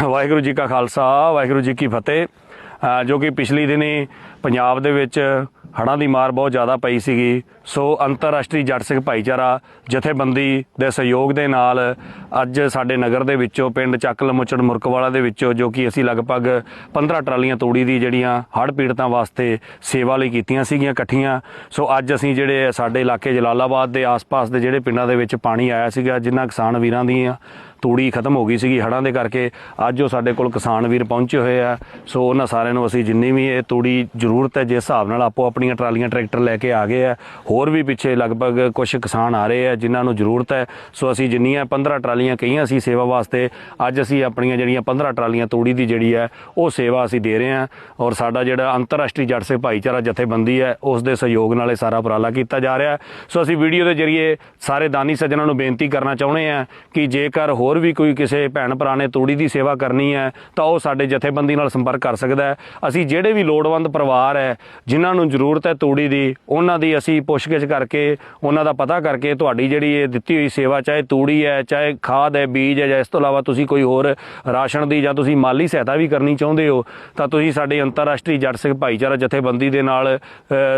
ਵਾਹਿਗੁਰੂ ਜੀ ਕਾ ਖਾਲਸਾ, ਵਾਹਿਗੁਰੂ ਜੀ ਕੀ ਫਤਿਹ। ਜੋ ਕਿ ਪਿਛਲੀ ਦਿਨੀ ਪੰਜਾਬ ਦੇ ਵਿੱਚ ਹੜ੍ਹਾਂ ਦੀ ਮਾਰ ਬਹੁਤ ਜ਼ਿਆਦਾ ਪਈ ਸੀਗੀ। ਸੋ ਅੰਤਰਰਾਸ਼ਟਰੀ ਜੱਟ ਸਿੱਖ ਭਾਈਚਾਰਾ ਜਥੇਬੰਦੀ ਦੇ ਸਹਿਯੋਗ ਦੇ ਨਾਲ ਅੱਜ ਸਾਡੇ ਨਗਰ ਦੇ ਵਿੱਚੋਂ, ਪਿੰਡ ਚੱਕ ਲਮੁਚੜ ਮੁਰਕਵਾਲਾ ਦੇ ਵਿੱਚੋਂ, ਜੋ ਕਿ ਅਸੀਂ ਲਗਭਗ 15 ਟਰਾਲੀਆਂ ਤੂੜੀ ਦੀ ਜਿਹੜੀਆਂ ਹੜ੍ਹ ਪੀੜਤਾਂ ਵਾਸਤੇ ਸੇਵਾ ਲਈ ਕੀਤੀਆਂ ਸੀਗੀਆਂ ਇਕੱਠੀਆਂ। ਸੋ ਅੱਜ ਅਸੀਂ ਜਿਹੜੇ ਸਾਡੇ ਇਲਾਕੇ ਜਲਾਲਾਬਾਦ ਦੇ ਆਸ-ਪਾਸ ਦੇ ਜਿਹੜੇ ਪਿੰਡਾਂ ਦੇ ਵਿੱਚ ਪਾਣੀ ਆਇਆ ਸੀਗਾ ਜਿਨ੍ਹਾਂ ਕਿਸਾਨ ਵੀਰਾਂ ਦੀਆਂ ਤੂੜੀ ਖਤਮ ਹੋ ਗਈ ਸੀਗੀ ਹੜ੍ਹਾਂ ਦੇ ਕਰਕੇ, ਅੱਜ ਉਹ ਸਾਡੇ ਕੋਲ ਕਿਸਾਨ ਵੀਰ ਪਹੁੰਚੇ ਹੋਏ ਆ। ਸੋ ਉਹਨਾਂ ਸਾਰਿਆਂ ਨੂੰ ਅਸੀਂ ਜਿੰਨੀ ਵੀ ਇਹ ਤੂੜੀ ਜ਼ਰੂਰਤ ਹੈ, ਜਿਸ ਹਿਸਾਬ ਨਾਲ ਆਪੋ ਆਪਣੇ ਆਪਣੀਆਂ ਟਰਾਲੀਆਂ ਟਰੈਕਟਰ ਲੈ ਕੇ ਆ ਗਏ ਆ। ਹੋਰ ਵੀ ਪਿੱਛੇ ਲਗਭਗ ਕੁਝ ਕਿਸਾਨ ਆ ਰਹੇ ਆ, ਜਿਨ੍ਹਾਂ ਨੂੰ ਜ਼ਰੂਰਤ ਹੈ। ਸੋ ਅਸੀਂ ਜਿੰਨੀਆਂ 15 ਟਰਾਲੀਆਂ ਕਹੀਆਂ ਸੀ ਸੇਵਾ ਵਾਸਤੇ, ਅੱਜ ਅਸੀਂ ਆਪਣੀਆਂ ਜਿਹੜੀਆਂ 15 ਟਰਾਲੀਆਂ ਤੂੜੀ ਦੀ ਜਿਹੜੀ ਹੈ, ਉਹ ਸੇਵਾ ਅਸੀਂ ਦੇ ਰਹੇ ਹਾਂ। ਔਰ ਸਾਡਾ ਜਿਹੜਾ ਅੰਤਰਰਾਸ਼ਟਰੀ ਜੱਟ ਸੇ ਭਾਈਚਾਰਾ ਜਥੇਬੰਦੀ ਹੈ, ਉਸ ਦੇ ਸਹਿਯੋਗ ਨਾਲ ਇਹ ਸਾਰਾ ਉਪਰਾਲਾ ਕੀਤਾ ਜਾ ਰਿਹਾ ਸੋ ਅਸੀਂ ਵੀਡੀਓ ਦੇ ਜ਼ਰੀਏ ਸਾਰੇ ਦਾਨੀ ਸੱਜਣਾਂ ਨੂੰ ਬੇਨਤੀ ਕਰਨਾ ਚਾਹੁੰਦੇ ਹਾਂ ਕਿ ਜੇਕਰ ਹੋਰ ਵੀ ਕੋਈ ਕਿਸੇ ਭੈਣ ਭਰਾ ਨੇ ਤੂੜੀ ਦੀ ਸੇਵਾ ਕਰਨੀ ਹੈ, ਤਾਂ ਉਹ ਸਾਡੇ ਜਥੇਬੰਦੀ ਨਾਲ ਸੰਪਰਕ ਕਰ ਸਕਦਾ ਹੈ। ਅਸੀਂ ਜਿਹੜੇ ਵੀ ਲੋੜਵੰਦ ਪਰਿਵਾਰ ਹੈ, ਜਿਨ੍ਹਾਂ ਨੂੰ ਜ਼ਰੂਰ ਜ਼ਰੂਰਤ ਹੈ ਤੂੜੀ ਦੀ, ਉਹਨਾਂ ਦੀ ਅਸੀਂ ਪੁੱਛਗਿੱਛ ਕਰਕੇ, ਉਹਨਾਂ ਦਾ ਪਤਾ ਕਰਕੇ ਤੁਹਾਡੀ ਜਿਹੜੀ ਇਹ ਦਿੱਤੀ ਹੋਈ ਸੇਵਾ, ਚਾਹੇ ਤੂੜੀ ਹੈ, ਚਾਹੇ ਖਾਦ ਹੈ, ਬੀਜ ਹੈ, ਜਾਂ ਇਸ ਤੋਂ ਇਲਾਵਾ ਤੁਸੀਂ ਕੋਈ ਹੋਰ ਰਾਸ਼ਨ ਦੀ ਜਾਂ ਤੁਸੀਂ ਮਾਲੀ ਸਹਾਇਤਾ ਵੀ ਕਰਨੀ ਚਾਹੁੰਦੇ ਹੋ, ਤਾਂ ਤੁਸੀਂ ਸਾਡੇ ਅੰਤਰਰਾਸ਼ਟਰੀ ਜੱਟ ਸਿੱਖ ਭਾਈਚਾਰਾ ਜਥੇਬੰਦੀ ਦੇ ਨਾਲ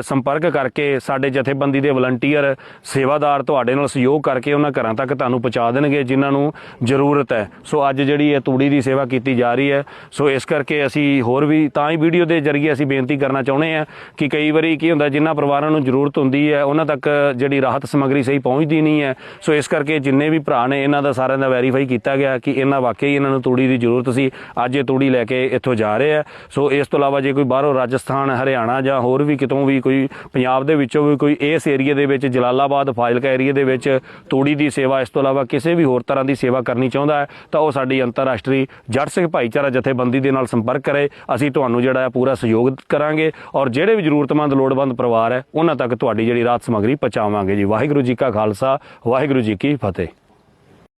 ਸੰਪਰਕ ਕਰਕੇ ਸਾਡੇ ਜਥੇਬੰਦੀ ਦੇ ਵਲੰਟੀਅਰ ਸੇਵਾਦਾਰ ਤੁਹਾਡੇ ਨਾਲ ਸਹਿਯੋਗ ਕਰਕੇ ਉਹਨਾਂ ਘਰਾਂ ਤੱਕ ਤੁਹਾਨੂੰ ਪਹੁੰਚਾ ਦੇਣਗੇ, ਜਿਨ੍ਹਾਂ ਨੂੰ ਜ਼ਰੂਰਤ ਹੈ। ਸੋ ਅੱਜ ਜਿਹੜੀ ਇਹ ਤੂੜੀ ਦੀ ਸੇਵਾ ਕੀਤੀ ਜਾ ਰਹੀ ਹੈ, ਸੋ ਇਸ ਕਰਕੇ ਅਸੀਂ ਹੋਰ ਵੀ ਤਾਂ ਹੀ ਵੀਡੀਓ ਦੇ ਜ਼ਰੀਏ ਅਸੀਂ ਬੇਨਤੀ ਕਰਨਾ ਚਾਹੁੰਦੇ ਹਾਂ ਕਿ ਕਈ ਵਾਰੀ ਕੀ ਹੁੰਦਾ, ਜਿਨ੍ਹਾਂ ਪਰਿਵਾਰਾਂ ਨੂੰ ਜ਼ਰੂਰਤ ਹੁੰਦੀ ਹੈ, ਉਹਨਾਂ ਤੱਕ ਜਿਹੜੀ ਰਾਹਤ ਸਮੱਗਰੀ ਸਹੀ ਪਹੁੰਚਦੀ ਨਹੀਂ ਹੈ। ਸੋ ਇਸ ਕਰਕੇ ਜਿੰਨੇ ਵੀ ਭਰਾ ਨੇ, ਇਹਨਾਂ ਦਾ ਸਾਰਿਆਂ ਦਾ ਵੈਰੀਫਾਈ ਕੀਤਾ ਗਿਆ ਕਿ ਇਹਨਾਂ ਵਾਕਈ ਇਹਨਾਂ ਨੂੰ ਤੂੜੀ ਦੀ ਜ਼ਰੂਰਤ ਸੀ। ਅੱਜ ਇਹ ਤੂੜੀ ਲੈ ਕੇ ਇੱਥੋਂ ਜਾ ਰਹੇ ਆ। ਸੋ ਇਸ ਤੋਂ ਇਲਾਵਾ ਜੇ ਕੋਈ ਬਾਹਰੋਂ ਰਾਜਸਥਾਨ, ਹਰਿਆਣਾ ਜਾਂ ਹੋਰ ਵੀ ਕਿਤੋਂ ਵੀ ਕੋਈ ਪੰਜਾਬ ਦੇ ਵਿੱਚੋਂ ਵੀ ਕੋਈ ਇਸ ਏਰੀਆ ਦੇ ਵਿੱਚ, ਜਲਾਲਾਬਾਦ, ਫਾਜ਼ਿਲਕਾ ਏਰੀਆ ਦੇ ਵਿੱਚ ਤੂੜੀ ਦੀ ਸੇਵਾ, ਇਸ ਤੋਂ ਇਲਾਵਾ ਕਿਸੇ ਵੀ ਹੋਰ ਤਰ੍ਹਾਂ ਦੀ ਸੇਵਾ ਕਰਨੀ ਚਾਹੁੰਦਾ ਹੈ, ਤਾਂ ਉਹ ਸਾਡੀ ਅੰਤਰਰਾਸ਼ਟਰੀ ਜੱਟ ਸਿੱਖ ਭਾਈਚਾਰਾ ਜਥੇਬੰਦੀ ਦੇ ਨਾਲ ਸੰਪਰਕ ਕਰੇ। ਅਸੀਂ ਤੁਹਾਨੂੰ ਜਿਹੜਾ ਹੈ ਪੂਰਾ ਸਹਿਯੋਗ ਕਰਾਂਗੇ ਔਰ ਜਿਹੜੇ ਵੀ ਜ਼ਰੂਰਤਮੰਦ ਲੋੜਵੰਦ ਪਰਿਵਾਰ ਹੈ। ਉਹਨਾਂ ਤੱਕ ਤੁਹਾਡੀ ਜਿਹੜੀ ਰਾਹਤ ਸਮੱਗਰੀ ਪਹੁੰਚਾਵਾਂਗੇ ਜੀ। ਵਾਹਿਗੁਰੂ ਜੀ ਕਾ ਖਾਲਸਾ, ਵਾਹਿਗੁਰੂ ਜੀ ਕੀ ਫਤਿਹ।